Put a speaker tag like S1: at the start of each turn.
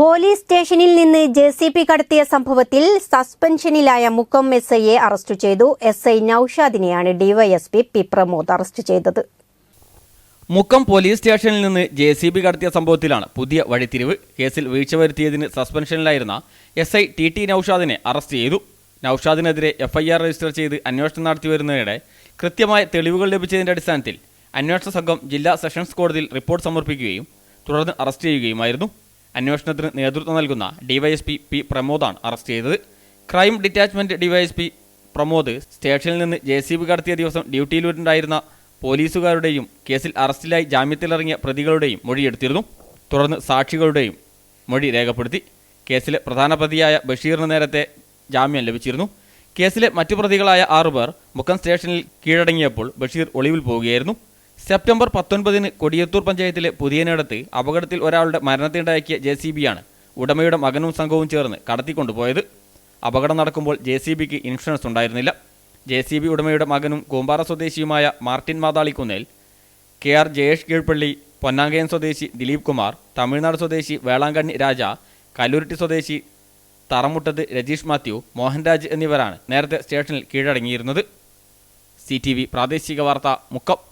S1: Police സ്റ്റേഷനിൽ നിന്ന് J C P കടത്തിയ സംഭവത്തിൽ സസ്പെൻഷനിലായ മുക്കം എസ് ഐയെ അറസ്റ്റ് ചെയ്തു. എസ് ഐ നൌഷാദിനെയാണ് ഡിവൈഎസ്പി പി പ്രമോദ് അറസ്റ്റ് ചെയ്തത്.
S2: മുക്കം പോലീസ് സ്റ്റേഷനിൽ നിന്ന് ജെ സി ബി കടത്തിയ സംഭവത്തിലാണ് പുതിയ വഴിത്തിരിവ്. കേസിൽ വീഴ്ച വരുത്തിയതിന് സസ്പെൻഷനിലായിരുന്ന എസ് ഐ ടി ടി നൌഷാദിനെ അറസ്റ്റ് ചെയ്തു. നൌഷാദിനെതിരെ എഫ്ഐആർ രജിസ്റ്റർ ചെയ്ത് അന്വേഷണം നടത്തിവരുന്നതിനിടെ കൃത്യമായ തെളിവുകൾ ലഭിച്ചതിന്റെ അടിസ്ഥാനത്തിൽ അന്വേഷണ സംഘം ജില്ലാ സെഷൻസ് കോടതിയിൽ റിപ്പോർട്ട് സമർപ്പിക്കുകയും തുടർന്ന് അറസ്റ്റ് ചെയ്യുകയുമായിരുന്നു. അന്വേഷണത്തിന് നേതൃത്വം നൽകുന്ന ഡിവൈഎസ്പി പി പ്രമോദാണ് അറസ്റ്റ് ചെയ്തത്. ക്രൈം ഡിറ്റാച്ച്മെന്റ് ഡിവൈഎസ്പി പ്രമോദ് സ്റ്റേഷനിൽ നിന്ന് ജെ സി ബി കടത്തിയ ദിവസം ഡ്യൂട്ടിയിലുണ്ടായിരുന്ന പോലീസുകാരുടെയും കേസിൽ അറസ്റ്റിലായി ജാമ്യത്തിലിറങ്ങിയ പ്രതികളുടെയും മൊഴിയെടുത്തിരുന്നു. തുടർന്ന് സാക്ഷികളുടെയും മൊഴി രേഖപ്പെടുത്തി. കേസിലെ പ്രധാന പ്രതിയായ ബഷീറിന് നേരത്തെ ജാമ്യം ലഭിച്ചിരുന്നു. കേസിലെ മറ്റു പ്രതികളായ ആറുപേർ മുക്കം സ്റ്റേഷനിൽ കീഴടങ്ങിയപ്പോൾ ബഷീർ ഒളിവിൽ പോവുകയായിരുന്നു. സെപ്റ്റംബർ പത്തൊൻപതിന് കൊടിയത്തൂർ പഞ്ചായത്തിലെ പുതിയനിടത്ത് അപകടത്തിൽ ഒരാളുടെ മരണത്തിനിടയാക്കിയ ജെ സി ബിയാണ് ഉടമയുടെ മകനും സംഘവും ചേർന്ന് കടത്തിക്കൊണ്ടുപോയത്. അപകടം നടക്കുമ്പോൾ ജെ സി ബിക്ക് ഇൻഷുറൻസ് ഉണ്ടായിരുന്നില്ല. ജെ സി ബി ഉടമയുടെ മകനും Koombara സ്വദേശിയുമായ Martin Mathalikkunnel K R Jayesh Keezhpalli Ponnankayam സ്വദേശി ദിലീപ് കുമാർ തമിഴ്നാട് സ്വദേശി വേളാങ്കണ്ണി രാജ കല്ലൂരിട്ടി സ്വദേശി തറമുട്ടത്ത് രജീഷ് മാത്യു മോഹൻരാജ് എന്നിവരാണ് നേരത്തെ സ്റ്റേഷനിൽ കീഴടങ്ങിയിരുന്നത്. സി പ്രാദേശിക വാർത്ത മുക്കം.